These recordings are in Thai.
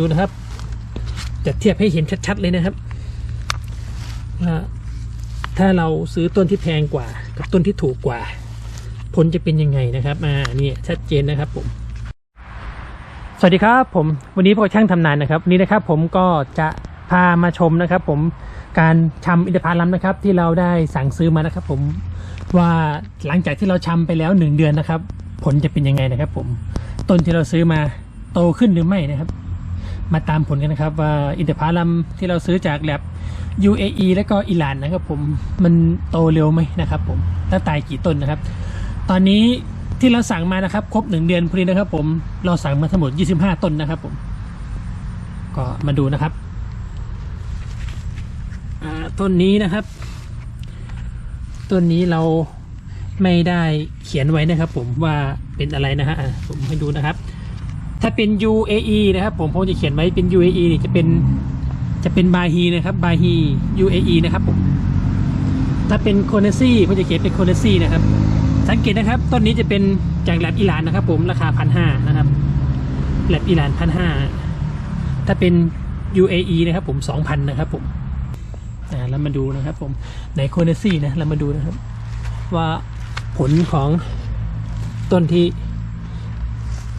ดูนะครับ จะเทียบให้เห็นชัด ๆ เลยนะครับว่าถ้าเราซื้อต้นที่แพงกว่า กับต้นที่ถูกกว่า ผลจะเป็นยังไงนะครับอ่านี่ชัดเจนนะครับผม สวัสดีครับผม วันนี้พวกช่างทำนานนะครับวันนี้นะครับผมก็จะพามาชมนะครับ ผมการชำอินทผลัมนะครับ ที่เราได้สั่งซื้อมานะครับ ผมว่าหลังจากที่เราชำไปแล้วหนึ่งเดือนนะครับ ผลจะเป็นยังไงนะครับ ผมต้นที่เราซื้อมาโตขึ้นหรือไม่นะครับ มาตามผลกันนะครับ ว่าอินทผลัมที่เราซื้อจากแลบ UAE และก็อิหร่านนะครับผมมันโตเร็วไหมนะครับผมแล้วตายกี่ต้นนะครับ ตอนนี้ที่เราสั่งมานะครับ ครบหนึ่งเดือนพอดีนะครับ ผมเราสั่งมาทั้งหมด 25 ต้นนะครับผม ก็มาดูนะครับต้นนี้นะครับ ต้นนี้เราไม่ได้เขียนไว้นะครับ ผมว่าเป็นอะไรนะฮะผมให้ดูนะครับ ถ้าเป็น UAE นะครับผมผมจะเขียนไว้เป็น UAE นี่จะเป็นจะเป็นบาฮีนะครับบาฮี UAE นะครับผมถ้าเป็นโคเนซี่ผมจะเขียนเป็นโคเนซี่นะครับ สังเกตนะครับต้นนี้จะเป็นจากแลบอิหร่านนะครับผมราคาพันห้านะครับแลบอิหร่านพันห้าถ้าเป็น UAE นะครับผมสองพันนะครับผมอ่าเรามาดูนะครับผมในโคเนซี่นะเรามาดูนะครับ ว่าผลของต้นที่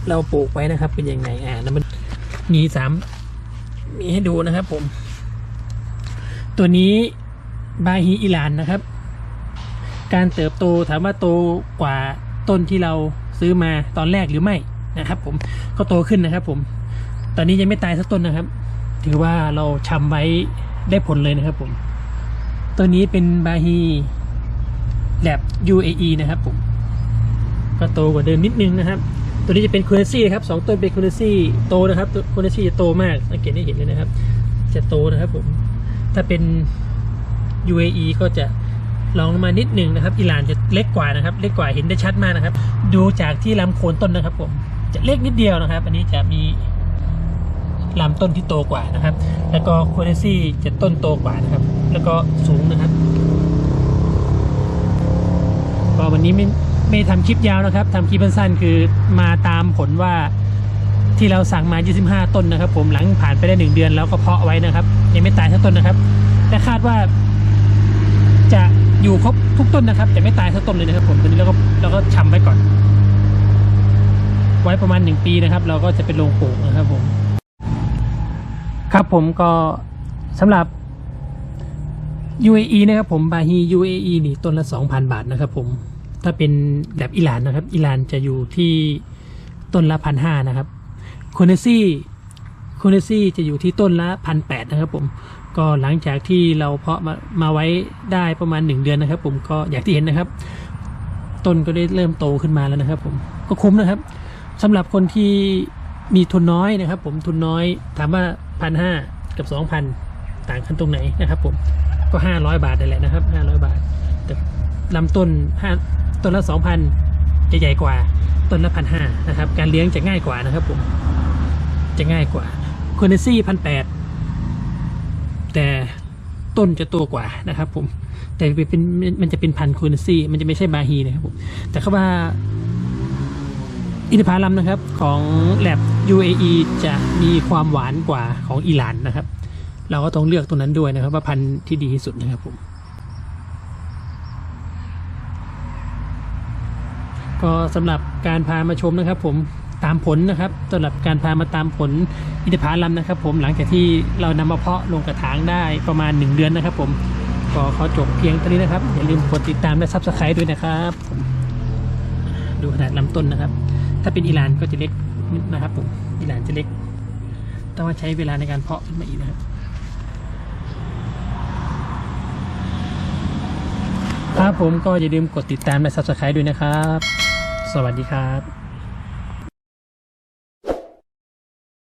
เราปลูกไว้นะครับ เป็นยังไงอ่าแล้วมันมีสามมีให้ดูนะครับผม ตัวนี้บาฮีอิหร่านนะครับ การเติบโตถามว่าโตกว่าต้นที่เราซื้อมาตอนแรกหรือไม่นะครับ ผมก็โตขึ้นนะครับ ผม ตอนนี้ยังไม่ตายสักต้นนะครับ ถือว่าเราชำไว้ได้ผลเลยนะครับ ผม ตัวนี้เป็นบาฮีแลบ UAE นะครับ ผม ก็โตกว่าเดิมนิดนึงนะครับ ตัวนี้จะเป็นคูเนซี่ครับสองต้นเป็นคูเนซี่โตนะครับตัวคูเนซี่จะโตมากสังเกตได้เห็นเลยนะครับ จะโตนะครับผมถ้าเป็น UAE ก็จะลองลงมานิดหนึ่งนะครับ อิหร่านจะเล็กกว่านะครับ เล็กกว่าเห็นได้ชัดมากนะครับ ดูจากที่ลำโคนต้นนะครับผมจะเล็กนิดเดียวนะครับ อันนี้จะมีลำต้นที่โตกว่านะครับ แล้วก็คูเนซี่จะต้นโตกว่านะครับ แล้วก็สูงนะครับก็วันนี้ไม่ ไม่ทำคลิปยาวนะครับทำคลิปสั้นๆคือมาตามผลว่าที่เราสั่งมา 25 ต้นนะครับ ผมหลังผ่านไปได้หนึ่งเดือนแล้วก็เพาะไว้นะครับ ยังไม่ตายทั้งต้นนะครับ แต่คาดว่าจะอยู่ครบทุกต้นนะครับ แต่ไม่ตายทั้งต้นเลยนะครับ ผมตอนนี้เราก็เราก็ชำไว้ก่อน ไว้ประมาณหนึ่งปีนะครับ เราก็จะเป็นโรงปลูกนะครับผม ครับผมก็สำหรับ UAE นะครับผมบาฮี UAE นี่ต้นละ 2,000 บาทนะครับผม ถ้าเป็นแบบอิหร่านนะครับ อิหร่านจะอยู่ที่ต้นละพันห้านะครับโคเนซี่โคเนซี่จะอยู่ที่ต้นละพันแปดนะครับ ผม ก็หลังจากที่เราเพาะมามาไว้ได้ประมาณหนึ่งเดือนนะครับ ผมก็อย่างที่เห็นนะครับ ต้นก็ได้เริ่มโตขึ้นมาแล้วนะครับ ผมก็คุ้มนะครับสำหรับคนที่มีทุนน้อยนะครับ ผมทุนน้อยถามว่าพันห้ากับสองพันต่างกันตรงไหนนะครับ ผมก็ห้าร้อยบาทนั่นแหละนะครับห้าร้อยบาทแต่ลำต้นห้า ต้นละสองพันจะใหญ่กว่าต้นละพันห้านะครับ การเลี้ยงจะง่ายกว่านะครับผมจะง่ายกว่าคอนเนซี่พันแปดแต่ต้นจะโตกว่านะครับผมแต่เป็นมันจะเป็นพันคอนเนซี่มันจะไม่ใช่บาฮีนะครับผมแต่เขาว่าอินทผลัมนะครับของแลบ UAE จะมีความหวานกว่าของอิหร่านนะครับ เราก็ต้องเลือกตัวนั้นด้วยนะครับ ว่าพันธุ์ที่ดีที่สุดนะครับผม ก็สำหรับการพามาชมนะครับ ผมตามผลนะครับสำหรับการพามาตามผลอินทผลัมนะครับ ผมหลังจากที่เรานำมาเพาะลงกระถางได้ประมาณ 1 เดือนนะครับ ผมก็ขอจบเพียงเท่านี้นะครับ อย่าลืมกดติดตามและซับสไครต์ด้วยนะครับ ดูขนาดลำต้นนะครับ ถ้าเป็นอิหร่านก็จะเล็กนิดนะครับ ผมอิหร่านจะเล็กต้องใช้เวลาในการเพาะขึ้นมาอีกนะครับครับผมก็อย่าลืมกดติดตามและ subscribe ด้วยนะครับ สวัสดีครับ